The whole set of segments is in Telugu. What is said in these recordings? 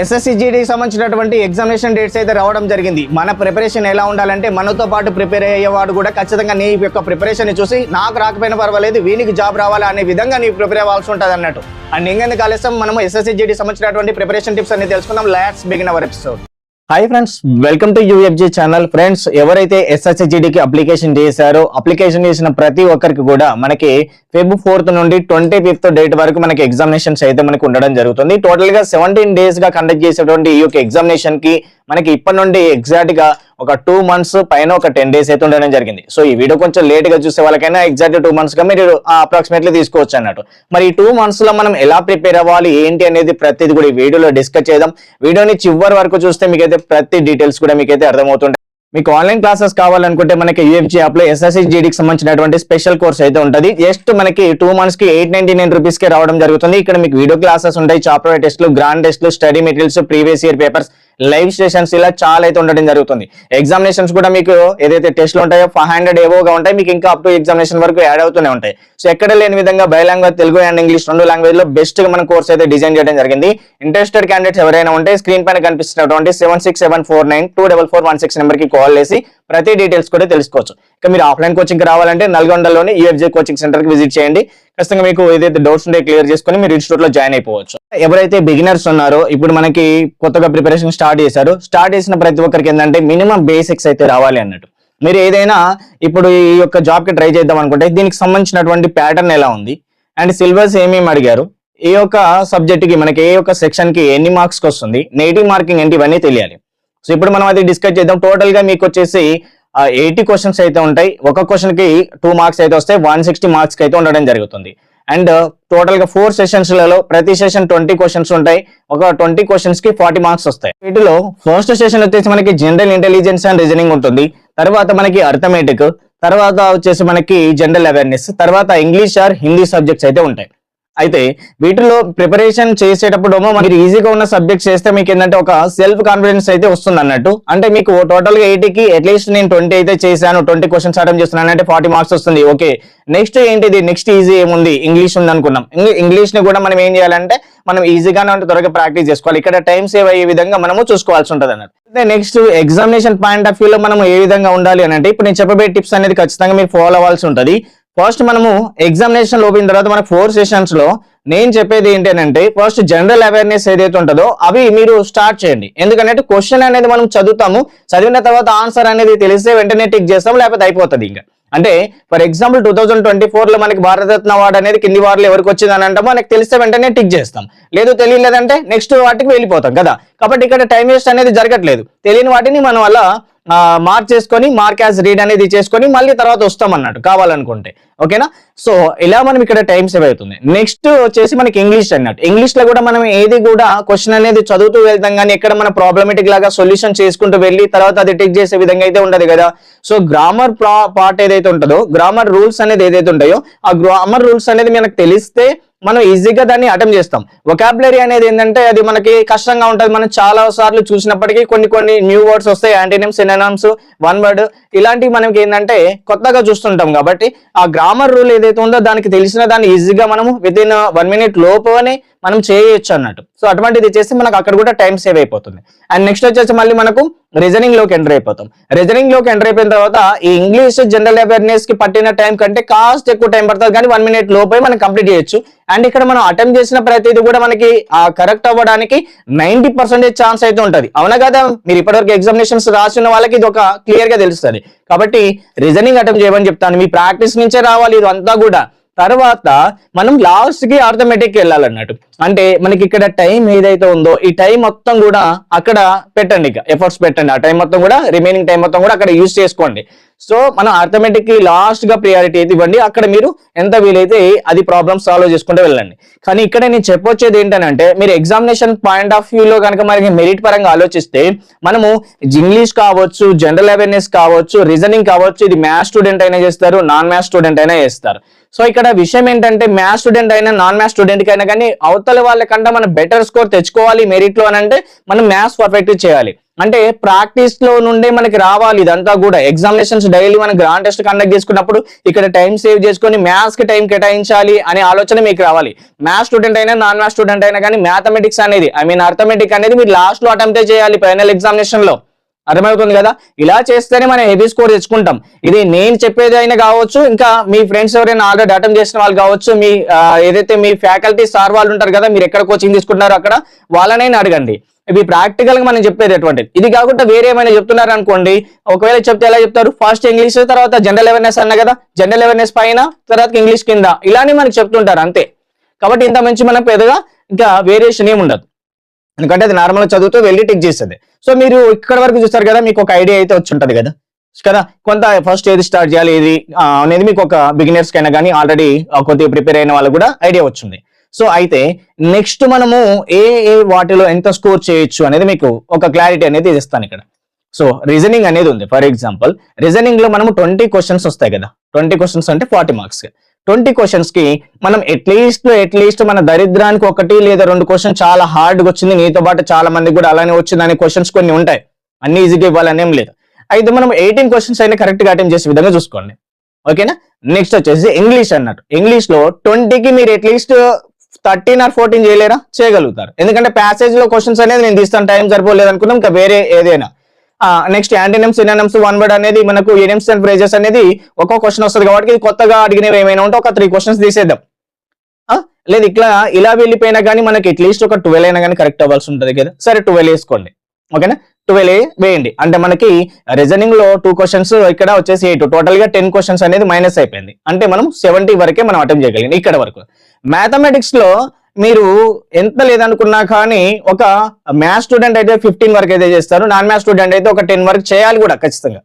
ఎస్ఎస్సిజిడికి సంబంధించినటువంటి ఎగ్జామినేషన్ డేట్స్ అయితే రావడం జరిగింది. మన ప్రిపరేషన్ ఎలా ఉండాలంటే మనతో పాటు ప్రిపేర్ అయ్యేవాడు కూడా ఖచ్చితంగా నీ యొక్క ప్రిపరేషన్ చూసి నాకు రాకపోయినా పర్వాలేదు వీనికి జాబ్ రావాలా అనే విధంగా నీ ప్రిపేర్ అవ్వాల్సి ఉంటుంది అన్నట్టు. అండ్ ఇంకెందుకు ఆలస్యం? మనం ఎస్ఎస్సిజిడి సంబంధించినటువంటి ప్రిపరేషన్ టిప్స్ అన్ని తెలుసుకుందాం. Lots begin our episode hi friends welcome to UFG channel friends ఎవరైతే ఎస్ఎస్సిజిడికి అప్లికేషన్ చేశారో అప్లికేషన్ చేసిన ప్రతి ఒక్కరికి కూడా మనకి ఫెబ్ ఫోర్త్ నుండి ట్వంటీ ఫిఫ్త్ డేట్ వరకు మనకి ఎగ్జామినేషన్స్ అయితే మనకి ఉండడం జరుగుతుంది. టోటల్గా సెవెంటీన్ డేస్గా కండక్ట్ చేసేటువంటి ఈ యొక్క ఎగ్జామినేషన్కి మనకి ఇప్పటి నుండి ఎగ్జాక్ట్గా ఒక టూ మంత్స్ పైన ఒక టెన్ డేస్ అయితే ఉండడం జరిగింది. సో ఈ వీడియో కొంచెం లేట్గా చూసే వాళ్ళకైనా ఎగ్జాక్ట్ టూ మంత్స్గా మీరు అప్రాక్సిమేట్లీ తీసుకోవచ్చు అన్నట్టు. మరి ఈ టూ మంత్స్లో మనం ఎలా ప్రిపేర్ అవ్వాలి? ఏంటి అనేది ప్రతిది కూడా ఈ వీడియోలో డిస్కస్ చేద్దాం. వీడియోని చివరి వరకు చూస్తే మీకైతే ప్రతి డీటెయిల్స్ కూడా మీకైతే అర్థమవుతుంటాయి మీకు ఆన్లైన్ క్లాసెస్ కావాలనుకుంటే మనకి యూఎఫ్జీ యాప్లో ఎస్ఎస్సి జీడీకి సంబంధించినటువంటి స్పెషల్ కోర్స్ అయితే ఉంటుంది. జస్ట్ మనకి టూ మంత్స్కి ఎయిట్ నైన్టీ నైన్ రూపీస్కి రావడం జరుగుతుంది. ఇక్కడ మీకు వీడియో క్లాసెస్ ఉంటాయి. చాప్టర్ టెస్ట్లు గ్రాండ్ టెస్ట్లు study materials previous year papers live sessions ఇలా చాలా అయితే ఉండడం జరుగుతుంది. ఎగ్జామినేషన్స్ కూడా మీకు ఏదైతే టెస్ట్లు ఉంటాయో ఫైవ్ హండ్రెడ్ ఏవోగా ఉంటాయి. మీకు ఇంకా అప్ టు ఎగ్జామినేషన్ వరకు యాడ్ అవుతూనే ఉంటాయి. సో ఎక్కడ లేని విధంగా బైలాంగ్వేజ్ తెలుగు అండ్ ఇంగ్లీష్ రెండు లాంగ్వేజ్లో బెస్ట్గా మన కోర్స్ అయితే డిజైన్ చేయడం జరిగింది. ఇంట్రెస్టెడ్ క్యాండిడేట్స్ ఎవరైనా ఉంటే స్క్రీన్ పైన కనిపిస్తున్నటువంటి seven six seven four nine two double four one six నెంబర్కి కాల్ చేసి ప్రతి డీటెయిల్స్ కూడా తెలుసుకోవచ్చు. ఇక మీరు ఆఫ్లైన్ కోచింగ్ రావాలంటే నల్గొండలోని యూఎఫ్జే కోచింగ్ సెంటర్కి విజిట్ చేయండి. ఖచ్చితంగా మీకు ఏదైతే డౌట్స్ ఉంటే క్లియర్ చేసుకొని మీరు ఇన్స్టిట్యూట్లో జాయిన్ అయిపోవచ్చు. ఎవరైతే బిగినర్స్ ఉన్నారో ఇప్పుడు మనకి కొత్తగా ప్రిపరేషన్ స్టార్ట్ చేశారు. స్టార్ట్ చేసిన ప్రతి ఒక్కరికి ఏంటంటే మినిమం బేసిక్స్ అయితే రావాలి అన్నట్టు. మీరు ఏదైనా ఇప్పుడు ఈ యొక్క జాబ్కి ట్రై చేద్దాం అనుకుంటే దీనికి సంబంధించినటువంటి ప్యాటర్న్ ఎలా ఉంది? అండ్ సిలబస్ ఏమేమి అడిగారు? ఏ యొక్క సబ్జెక్ట్కి మనకి ఏ యొక్క సెక్షన్కి ఎన్ని మార్క్స్ వస్తుంది? నెగిటివ్ మార్కింగ్ ఏంటి? ఇవన్నీ తెలియాలి. సో ఇప్పుడు మనం అది డిస్కస్ చేద్దాం. టోటల్గా మీకు వచ్చేసి ఎయిటీ క్వశ్చన్స్ అయితే ఉంటాయి. ఒక క్వశ్చన్కి టూ మార్క్స్ అయితే వస్తాయి. వన్ సిక్స్టీ మార్క్స్ అయితే ఉండడం జరుగుతుంది. అండ్ టోటల్ uh, గా ఫోర్ సెషన్స్లలో ప్రతి సెషన్ ట్వంటీ క్వశ్చన్స్ ఉంటాయి. ఒక ట్వంటీ క్వశ్చన్స్కి ఫార్టీ మార్క్స్ వస్తాయి. వీటిలో ఫస్ట్ సెషన్ వచ్చేసి మనకి జనరల్ ఇంటెలిజెన్స్ అండ్ రీజనింగ్ ఉంటుంది. తర్వాత మనకి అర్థమెటిక్ తర్వాత వచ్చేసి మనకి జనరల్ అవేర్నెస్ తర్వాత ఇంగ్లీష్ ఆర్ హిందీ సబ్జెక్ట్స్ అయితే ఉంటాయి. అయితే వీటిలో ప్రిపరేషన్ చేసేటప్పుడు మీరు ఈజీగా ఉన్న సబ్జెక్ట్స్ చేస్తే మీకు ఏంటంటే ఒక సెల్ఫ్ కాన్ఫిడెన్స్ అయితే వస్తుంది అన్నట్టు. అంటే మీకు టోటల్గా ఎయిటీకి అట్లీస్ట్ నేను ట్వంటీ అయితే చేశాను ట్వంటీ క్వశ్చన్స్ అటెంప్ట్ చేస్తున్నాను అంటే ఫార్టీ మార్క్స్ వస్తుంది. ఓకే నెక్స్ట్ ఏంటిది? నెక్స్ట్ ఈజీ ఏముంది? ఇంగ్లీష్ ఉంది అనుకున్నాం ఇంగ్లీష్ని కూడా మనం ఏం చేయాలంటే మనం ఈజీగానే అంటే త్వరగా ప్రాక్టీస్ చేసుకోవాలి. ఇక్కడ టైం సేవ్ అయ్యే విధంగా మనము చూసుకోవాల్సి ఉంటుంది అన్నట్టు. నెక్స్ట్ ఎగ్జామినేషన్ పాయింట్ ఆఫ్ వ్యూలో మనం ఏ విధంగా ఉండాలి అని అంటే ఇప్పుడు నేను చెప్పబోయే టిప్స్ అనేది ఖచ్చితంగా మీరు ఫాలో అవ్వాల్సి ఉంటుంది. ఫస్ట్ మనము ఎగ్జామినేషన్ లోపిన తర్వాత మన ఫోర్ సెషన్స్లో నేను చెప్పేది ఏంటంటే ఫస్ట్ జనరల్ అవేర్నెస్ ఏదైతే ఉంటుందో అవి మీరు స్టార్ట్ చేయండి. ఎందుకంటే క్వశ్చన్ అనేది మనం చదువుతాము చదివిన తర్వాత ఆన్సర్ అనేది తెలిస్తే వెంటనే టిక్ చేస్తాం లేకపోతే అయిపోతుంది ఇంకా. అంటే for example two thousand twenty ఫోర్లో మనకి భారతరత్న అవార్డు అనేది కింది వార్లు ఎవరికి వచ్చింది అని అంటామో మనకి తెలిస్తే వెంటనే టిక్ చేస్తాం. లేదు తెలియలేదంటే నెక్స్ట్ వాటికి వెళ్ళిపోతాం కదా. కాబట్టి ఇక్కడ టైం వేస్ట్ అనేది జరగట్లేదు. తెలియని వాటిని మనం అలా మార్క్ చేసుకొని మార్క్ యాజ్ రీడ్ అనేది చేసుకొని మళ్ళీ తర్వాత వస్తాం అన్నట్టు కావాలనుకుంటే. ఓకేనా? సో ఇలా మనం ఇక్కడ టైం సేవ్ అవుతుంది. నెక్స్ట్ వచ్చేసి మనకి ఇంగ్లీష్ అన్నట్టు. ఇంగ్లీష్లో కూడా మనం ఏది కూడా క్వశ్చన్ అనేది చదువుతూ వెళ్తాం కానీ ఎక్కడ మన ప్రాబ్లమేటిక్ లాగా సొల్యూషన్ చేసుకుంటూ వెళ్ళి తర్వాత అది టిక్ చేసే విధంగా అయితే ఉండదు కదా. సో గ్రామర్ పార్ట్ ఏదైతే ఉంటుందో గ్రామర్ రూల్స్ అనేది ఏదైతే ఉంటాయో ఆ గ్రామర్ రూల్స్ అనేది మనకు తెలిస్తే మనం ఈజీగా దాన్ని అటెంప్ట్ చేస్తాం. ఒకాబులరీ అనేది ఏంటంటే అది మనకి కష్టంగా ఉంటుంది. మనం చాలా సార్లు చూసినప్పటికీ కొన్ని కొన్ని న్యూ వర్డ్స్ వస్తాయి. యాంటీనిమ్స్ సినానమ్స్ వన్ వర్డ్ ఇలాంటివి మనకి ఏంటంటే కొత్తగా చూస్తుంటాం కాబట్టి ఆ గ్రామర్ రూల్ ఏదైతే ఉందో దానికి తెలిసిన దాన్ని ఈజీగా మనము విత్ ఇన్ వన్ మినిట్ లోపునే మనం చేయొచ్చు అన్నట్టు. సో అటువంటిది చేస్తే మనకు అక్కడ కూడా టైం సేవ్ అయిపోతుంది. అండ్ నెక్స్ట్ వచ్చేసి మళ్ళీ మనకు రీజనింగ్లోకి ఎంటర్ అయిపోతాం. రీజనింగ్లోకి ఎంటర్ అయిపోయిన తర్వాత ఈ ఇంగ్లీష్ జనరల్ అవేర్నెస్కి పట్టిన టైం కంటే కాస్ట్ ఎక్కువ టైం పడుతుంది. కానీ వన్ మినిట్ లోపే మనం కంప్లీట్ చేయొచ్చు. అండ్ ఇక్కడ మనం అటెంప్ట్ చేసిన ప్రతిదీ కూడా మనకి కరెక్ట్ అవ్వడానికి నైన్టీ పర్సెంటేజ్ ఛాన్స్ అయితే ఉంటుంది. అవునా కదా? మీరు ఇప్పటివరకు ఎగ్జామినేషన్స్ రాసిన వాళ్ళకి ఇది ఒక క్లియర్గా తెలుస్తుంది. కాబట్టి రీజనింగ్ అటెంప్ట్ చేయమని చెప్తాను. మీ ప్రాక్టీస్ నుంచే రావాలి. ఇదంతా కూడా. తర్వాత మనం లాస్ట్కి ఆర్థమెటిక్ వెళ్ళాలన్నట్టు. అంటే మనకి ఇక్కడ టైం ఏదైతే ఉందో ఈ టైం మొత్తం కూడా అక్కడ పెట్టండి ఇక. ఎఫర్ట్స్ పెట్టండి. ఆ టైం మొత్తం కూడా రిమైనింగ్ టైం మొత్తం కూడా అక్కడ యూజ్ చేసుకోండి. సో మనం ఆర్థమెటిక్కి లాస్ట్గా ప్రియారిటీ అయితే ఇవ్వండి. అక్కడ మీరు ఎంత వీలైతే అది ప్రాబ్లమ్ సాల్వ్ చేసుకుంటూ వెళ్ళండి. కానీ ఇక్కడ నేను చెప్పొచ్చేది ఏంటంటే మీరు ఎగ్జామినేషన్ పాయింట్ ఆఫ్ వ్యూలో కనుక మనకి మెరిట్ పరంగా ఆలోచిస్తే మనము ఇంగ్లీష్ కావచ్చు జనరల్ అవేర్నెస్ కావచ్చు రీజనింగ్ కావచ్చు ఇది మ్యాథ్స్ స్టూడెంట్ అయినా చేస్తారు నాన్ మ్యాథ్స్ స్టూడెంట్ అయినా చేస్తారు. సో ఇక్కడ విషయం ఏంటంటే మ్యాథ్స్ స్టూడెంట్ అయినా నాన్ మ్యాథ్స్ స్టూడెంట్ అయినా కానీ అవతల వాళ్ళకంటే మనం బెటర్ స్కోర్ తెచ్చుకోవాలి మెరిట్లో అని అంటే మనం మ్యాథ్స్ పర్ఫెక్ట్ చేయాలి. అంటే ప్రాక్టీస్లో నుండే మనకి రావాలి ఇదంతా కూడా. ఎగ్జామినేషన్స్ డైలీ మనం గ్రాండ్ టెస్ట్ కండక్ట్ చేసుకున్నప్పుడు ఇక్కడ టైం సేవ్ చేసుకొని మ్యాథ్స్కి టైం కేటాయించాలి అనే ఆలోచన మీకు రావాలి. మ్యాథ్స్ స్టూడెంట్ అయినా నాన్ మ్యాథ్స్ స్టూడెంట్ అయినా కానీ మ్యాథమెటిక్స్ అనేది ఐ మీన్ అర్థమెటిక్ అనేది మీరు లాస్ట్లో అటెంప్ట్ చేయాలి ఫైనల్ ఎగ్జామినేషన్లో. అర్థమవుతుంది కదా? ఇలా చేస్తేనే మనం హెవీ స్కోర్ తెచ్చుకుంటాం. ఇది నేను చెప్పేది అయినా కావచ్చు ఇంకా మీ ఫ్రెండ్స్ ఎవరైనా ఆల్రెడీ అటెంప్ట్ చేసిన వాళ్ళు కావచ్చు మీ ఏదైతే మీ ఫ్యాకల్టీ సార్ వాళ్ళు ఉంటారు కదా మీరు ఎక్కడ కోచింగ్ తీసుకుంటున్నారో అక్కడ వాళ్ళనైనా అడగండి. ఇవి ప్రాక్టికల్గా మనం చెప్పేది ఎటువంటిది? ఇది కాకుండా వేరే ఏమైనా చెప్తున్నారు అనుకోండి. ఒకవేళ చెప్తే ఎలా చెప్తారు? ఫస్ట్ ఇంగ్లీష్ తర్వాత జనరల్ అవేర్నెస్ అన్న కదా? జనరల్ అవేర్నెస్ పైన తర్వాత ఇంగ్లీష్ కింద. ఇలానే మనకి చెప్తుంటారు అంతే. కాబట్టి ఇంత మంచి మనం పెద్దగా ఇంకా వేరియేషన్ ఏమి ఉండదు. ఎందుకంటే అది నార్మల్ చదువుతూ వెళ్ళి టిక్ చేస్తుంది. సో మీరు ఇక్కడ వరకు చూస్తారు కదా మీకు ఒక ఐడియా అయితే వచ్చి ఉంటుంది కదా? కదా? కొంత ఫస్ట్ ఏది స్టార్ట్ చేయాలి ఏది? అనేది మీకు ఒక బిగినర్స్ కైనా కానీ ఆల్రెడీ కొద్దిగా ప్రిపేర్ అయిన వాళ్ళకి కూడా ఐడియా వచ్చింది. సో అయితే నెక్స్ట్ మనము ఏ ఏ వాటిలో ఎంత స్కోర్ చేయొచ్చు అనేది మీకు ఒక క్లారిటీ అనేది ఇస్తాను ఇక్కడ. సో రీజనింగ్ అనేది ఉంది. ఫర్ ఎగ్జాంపుల్ రీజనింగ్లో మనము ట్వంటీ క్వశ్చన్స్ వస్తాయి కదా. ట్వంటీ క్వశ్చన్స్ అంటే ఫార్టీ మార్క్స్. ట్వంటీ క్వశ్చన్స్కి మనం అట్లీస్ట్ అట్లీస్ట్ మన దరిద్రానికి ఒకటి లేదా రెండు క్వశ్చన్ చాలా హార్డ్గా వచ్చింది. నీతో పాటు చాలా మందికి కూడా అలానే వచ్చింది అనే క్వశ్చన్స్ కొన్ని ఉంటాయి. అన్ని ఈజీగా ఇవ్వాలని ఏం లేదు. అయితే మనం ఎయిటీన్ క్వశ్చన్స్ అయినా కరెక్ట్గా అటెంప్ట్ చేసే విధంగా చూసుకోండి. ఓకేనా? నెక్స్ట్ వచ్చేసి ఇంగ్లీష్ అన్నట్టు. ఇంగ్లీష్లో ట్వంటీకి మీరు అట్లీస్ట్ థర్టీన్ ఆర్ ఫోర్టీన్ చేయలేరా? చేయగలుగుతారు. ఎందుకంటే ప్యాసేజ్లో క్వశ్చన్స్ అనేది నేను తీస్తాను టైం సరిపోలేదు అనుకున్నాం ఇంకా వేరే ఏదైనా. Next antonyms synonyms one word అనేది మనకు ఎనిమ్స్ అండ్ ఫ్రేజెస్ అనేది ఒక్కో క్వశ్చన్ వస్తుంది కాబట్టి కొత్తగా అడిగినవి ఏమైనా ఉంటే ఒక త్రీ క్వశ్చన్స్ తీసేద్దాం. లేదు ఇట్లా ఇలా వెళ్ళిపోయినా కానీ మనకి అట్లీస్ట్ ఒక ట్వెల్వ్ అయినా కానీ కరెక్ట్ అవ్వాల్సి ఉంటుంది కదా. సరే ట్వెల్వ్ వేసుకోండి. ఓకేనా? ట్వెల్వ్ వేయండి. అంటే మనకి రీజనింగ్లో టూ క్వశ్చన్స్ ఇక్కడ వచ్చేసి ఎయిట్ టోటల్గా టెన్ క్వశ్చన్స్ అనేది మైనస్ అయిపోయింది. అంటే మనం సెవెంటీ వరకే మనం అటెంప్ట్ చేయగలిగింది ఇక్కడ వరకు. మ్యాథమెటిక్స్లో మీరు ఎంత లేదనుకున్నా కానీ ఒక మ్యాథ్స్ స్టూడెంట్ అయితే ఫిఫ్టీన్ వరకు అయితే చేస్తారు. నాన్ మ్యాథ్స్ స్టూడెంట్ అయితే ఒక టెన్ వరకు చేయాలి కూడా ఖచ్చితంగా.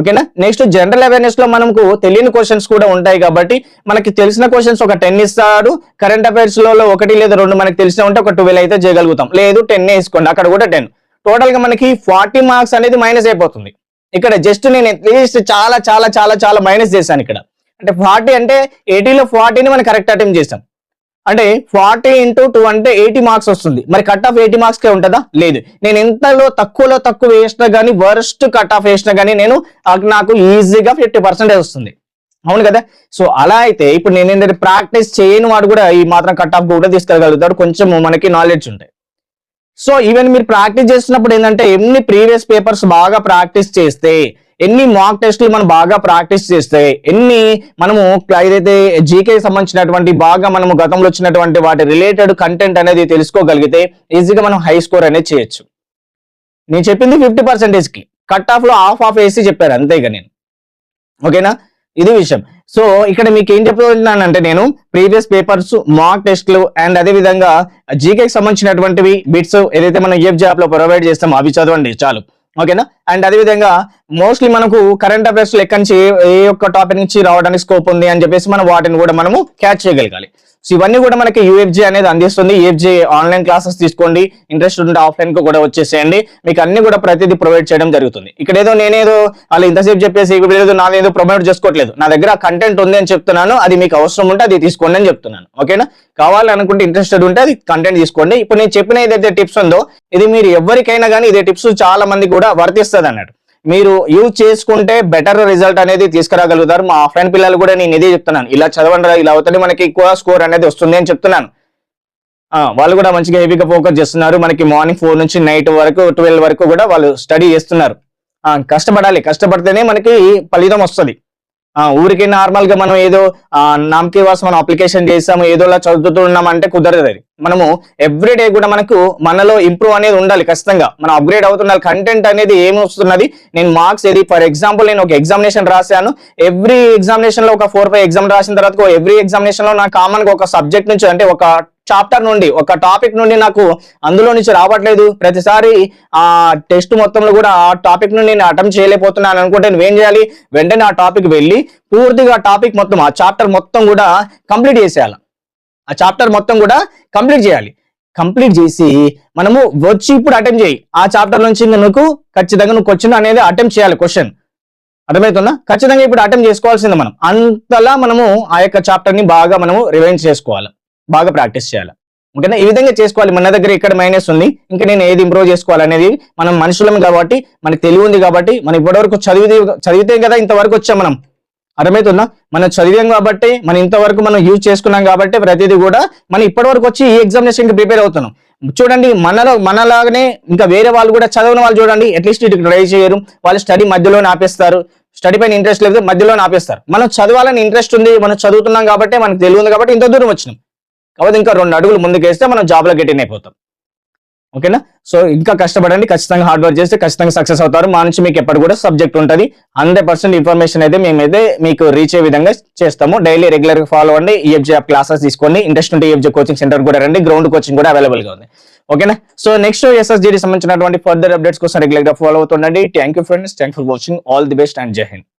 ఓకేనా నెక్స్ట్ జనరల్ అవేర్నెస్లో మనకు తెలియని క్వశ్చన్స్ కూడా ఉంటాయి కాబట్టి మనకి తెలిసిన క్వశ్చన్స్ ఒక టెన్ ఇస్తారు కరెంట్ అఫైర్స్లో ఒకటి లేదా రెండు మనకి తెలిసిన ఉంటే ఒక ట్వెల్వ్ అయితే చేయగలుగుతాం. లేదు టెన్ వేసుకోండి. అక్కడ కూడా టెన్ టోటల్గా మనకి ఫార్టీ మార్క్స్ అనేది మైనస్ అయిపోతుంది. ఇక్కడ జస్ట్ నేను అట్లీస్ట్ చాలా చాలా చాలా చాలా మైనస్ చేశాను ఇక్కడ. అంటే ఫార్టీ అంటే ఎయిటీలో ఫార్టీని మనం కరెక్ట్ అటెంప్ట్ చేసాం అంటే ఫార్టీ ఇంటూ టూ అంటే ఎయిటీ మార్క్స్ వస్తుంది. మరి కట్ ఆఫ్ ఎయిటీ మార్క్స్ కే ఉంటుందా? లేదు. నేను ఎంతలో తక్కువలో తక్కువ వేసినా కానీ వర్స్ట్ కట్ ఆఫ్ వేసినా కానీ నేను నాకు ఈజీగా ఫిఫ్టీ పర్సెంటేజ్ వస్తుంది. అవును కదా? సో అలా అయితే ఇప్పుడు నేను ఏంటంటే ప్రాక్టీస్ చేయని వాడు కూడా ఈ మాత్రం కట్ ఆఫ్ కూడా తీసుకెళ్ళగలుగుతాడు. కొంచెం మనకి నాలెడ్జ్ ఉంటాయి సో ఈవెన్ మీరు ప్రాక్టీస్ చేస్తున్నప్పుడు ఏంటంటే ఎన్ని ప్రీవియస్ పేపర్స్ బాగా ప్రాక్టీస్ చేస్తే ఎన్ని మాక్ టెస్ట్లు మనం బాగా ప్రాక్టీస్ చేస్తే ఎన్ని మనము ఏదైతే జీకే సంబంధించినటువంటి బాగా మనము గతంలో వచ్చినటువంటి వాటి రిలేటెడ్ కంటెంట్ అనేది తెలుసుకోగలిగితే ఈజీగా మనం హై స్కోర్ అనేది చేయొచ్చు. నేను చెప్పింది ఫిఫ్టీ పర్సెంటేజ్కి కట్ ఆఫ్లో హాఫ్ ఆఫ్ వేసి చెప్పారు అంతేగా నేను. ఓకేనా ఇది విషయం. సో ఇక్కడ మీకు ఏం చెప్పగలుగుతున్నానంటే నేను ప్రీవియస్ పేపర్స్ మాక్ టెస్ట్లు అండ్ అదే విధంగా జీకేకి సంబంధించినటువంటివి బిట్స్ ఏదైతే మనం ఏఫ్ జాబ్లో ప్రొవైడ్ చేస్తామో అవి చదవండి చాలు. ఓకేనా? అండ్ అదే విధంగా మోస్ట్లీ మనకు కరెంట్ అఫైర్స్ లెక్క నుంచి ఏ- ఒక్క టాపిక్ నుంచి రావడానికి స్కోప్ ఉంది అని చెప్పేసి మనం వాటిని కూడా మనము క్యాచ్ చేయగలగాలి. సో ఇవన్నీ కూడా మనకి యూఎఫ్జీ అనేది అందిస్తుంది. యూఎఫ్జీ ఆన్లైన్ క్లాసెస్ తీసుకోండి. ఇంట్రెస్ట్ ఉంటే ఆఫ్లైన్కు కూడా వచ్చేసేయండి. మీకు అన్ని కూడా ప్రతిదీ ప్రొవైడ్ చేయడం జరుగుతుంది. ఇక్కడ ఏదో నేనేదో వాళ్ళు ఇంతసేపు చెప్పేసి ఇక్కడ ఏదో నాదేదో ప్రొమోట్ చేసుకోవట్లేదు. నా దగ్గర కంటెంట్ ఉంది అని చెప్తున్నాను. అది మీకు అవసరం ఉంటే అది తీసుకోండి అని చెప్తున్నాను. ఓకేనా కావాలనుకుంటే ఇంట్రెస్టెడ్ ఉంటే అది కంటెంట్ తీసుకోండి. ఇప్పుడు నేను చెప్పిన ఏదైతే టిప్స్ ఉందో ఇది మీరు ఎవరికైనా కానీ ఇదే టిప్స్ చాలా మంది కూడా వర్తిస్తుంది అన్నట్టు మీరు యూజ్ చేసుకుంటే బెటర్ రిజల్ట్ అనేది తీసుకురాగలుగుతారు. మా ఫ్రెండ్ పిల్లలు కూడా నేను ఇదే చెప్తున్నాను. ఇలా చదవండి రా, ఇలా అవుతుంది మనకి ఎక్కువ స్కోర్ అనేది వస్తుంది అని చెప్తున్నాను. వాళ్ళు కూడా మంచిగా హెవీగా ఫోకస్ చేస్తున్నారు. మనకి మార్నింగ్ ఫోర్ నుంచి నైట్ వరకు ట్వెల్వ్ వరకు కూడా వాళ్ళు స్టడీ చేస్తున్నారు. కష్టపడాలి. కష్టపడితేనే మనకి ఫలితం వస్తుంది. ఊరికి నార్మల్గా మనం ఏదో నామకి వాస్ మనం అప్లికేషన్ చేసాము ఏదోలా చదువుతున్నాం అంటే కుదరదు అది. మనము ఎవ్రీడే కూడా మనకు మనలో ఇంప్రూవ్ అనేది ఉండాలి ఖచ్చితంగా. మనం అప్గ్రేడ్ అవుతుండాలి. కంటెంట్ అనేది ఏమి వస్తున్నది? నేను మార్క్స్ ఏది? ఫర్ ఎగ్జాంపుల్ నేను ఒక ఎగ్జామినేషన్ రాశాను. ఎవ్రీ ఎగ్జామినేషన్లో ఒక ఫోర్ ఫైవ్ ఎగ్జామ్ రాసిన తర్వాత ఎవ్రీ ఎగ్జామినేషన్లో నాకు కామన్గా ఒక సబ్జెక్ట్ నుంచి అంటే ఒక చాప్టర్ నుండి ఒక టాపిక్ నుండి నాకు అందులో నుంచి రావట్లేదు. ప్రతిసారి ఆ టెస్ట్ మొత్తంలో కూడా ఆ టాపిక్ నుండి నేను అటెంప్ట్ చేయలేకపోతున్నాను అనుకుంటే నువ్వేం చేయాలి? వెంటనే ఆ టాపిక్ వెళ్ళి పూర్తిగా టాపిక్ మొత్తం ఆ చాప్టర్ మొత్తం కూడా కంప్లీట్ చేసేయాలి. ఆ చాప్టర్ మొత్తం కూడా కంప్లీట్ చేయాలి. కంప్లీట్ చేసి మనము వచ్చి ఇప్పుడు అటెంప్ట్ చేయి. ఆ చాప్టర్ నుంచి నువ్వు ఖచ్చితంగా నువ్వు క్వశ్చన్ అనేది అటెంప్ట్ చేయాలి క్వశ్చన్ అర్థమవుతుందా? ఖచ్చితంగా ఇప్పుడు అటెంప్ట్ చేసుకోవాల్సింది మనం. అంతలా మనము ఆ యొక్క చాప్టర్ని బాగా మనము రివైండ్ చేసుకోవాలి. బాగా ప్రాక్టీస్ చేయాలి. ఓకేనా ఈ విధంగా చేసుకోవాలి. మన దగ్గర ఇక్కడ మైనస్ ఉంది. ఇంకా నేను ఏది ఇంప్రూవ్ చేసుకోవాలి అనేది మనం మనుషులం కాబట్టి మనకు తెలివి ఉంది కాబట్టి మనం ఇప్పటివరకు చదివితే చదివితే కదా ఇంతవరకు వచ్చాం మనం. అర్థమవుతుందా? మనం చదివాం కాబట్టి మనం ఇంతవరకు మనం యూజ్ చేసుకున్నాం కాబట్టి ప్రతిదీ కూడా మనం ఇప్పటివరకు వచ్చి ఈ ఎగ్జామినేషన్కి ప్రిపేర్ అవుతున్నాం. చూడండి మనలో మనలాగానే ఇంకా వేరే వాళ్ళు కూడా చదవని వాళ్ళు చూడండి అట్లీస్ట్ ఇటు ట్రై చేయరు. వాళ్ళు స్టడీ మధ్యలో ఆపేస్తారు. స్టడీ పైన ఇంట్రెస్ట్ లేదు మధ్యలో ఆపేస్తారు. మనం చదవాలని ఇంట్రెస్ట్ ఉంది మనం చదువుతున్నాం కాబట్టి మనకు తెలియదు కాబట్టి ఇంత దూరం వచ్చినాం. కాబట్టి ఇంకా రెండు అడుగులు ముందుకేస్తే మనం జాబ్లో గెటిన్ అయిపోతాం. ఓకేనా? సో ఇంకా కష్టపడండి ఖచ్చితంగా హార్డ్ వర్క్ చేస్తే ఖచ్చితంగా సక్సెస్ అవుతారు. మా నుంచి మీకు ఎప్పటి కూడా సబ్జెక్ట్ ఉంటుంది. హండ్రెడ్ పర్సెంట్ ఇన్ఫర్మేషన్ అయితే మేమైతే మీకు రీచ్ అయ్యే విధంగా చేస్తాము. డైలీ రెగ్యులర్గా ఫాలో అవ్వండి. E ఈఎఫ్జే క్లాసెస్ తీసుకోండి. ఇంట్రెస్ట్ ఉంటే ఈఎఫ్జే కోచింగ్ సెంటర్ కూడా రండి. గ్రౌండ్ కోచింగ్ కూడా అవైలబుల్గా ఉంది. ఓకేనా? సో నెక్స్ట్ ఎస్ఎస్జీ సంబంధించినటువంటి ఫర్దర్ అప్డేట్స్ కోసం రెగ్యులర్గా follow అవుతుండండి. Thank you friends thank for watching all the best and జై హింద్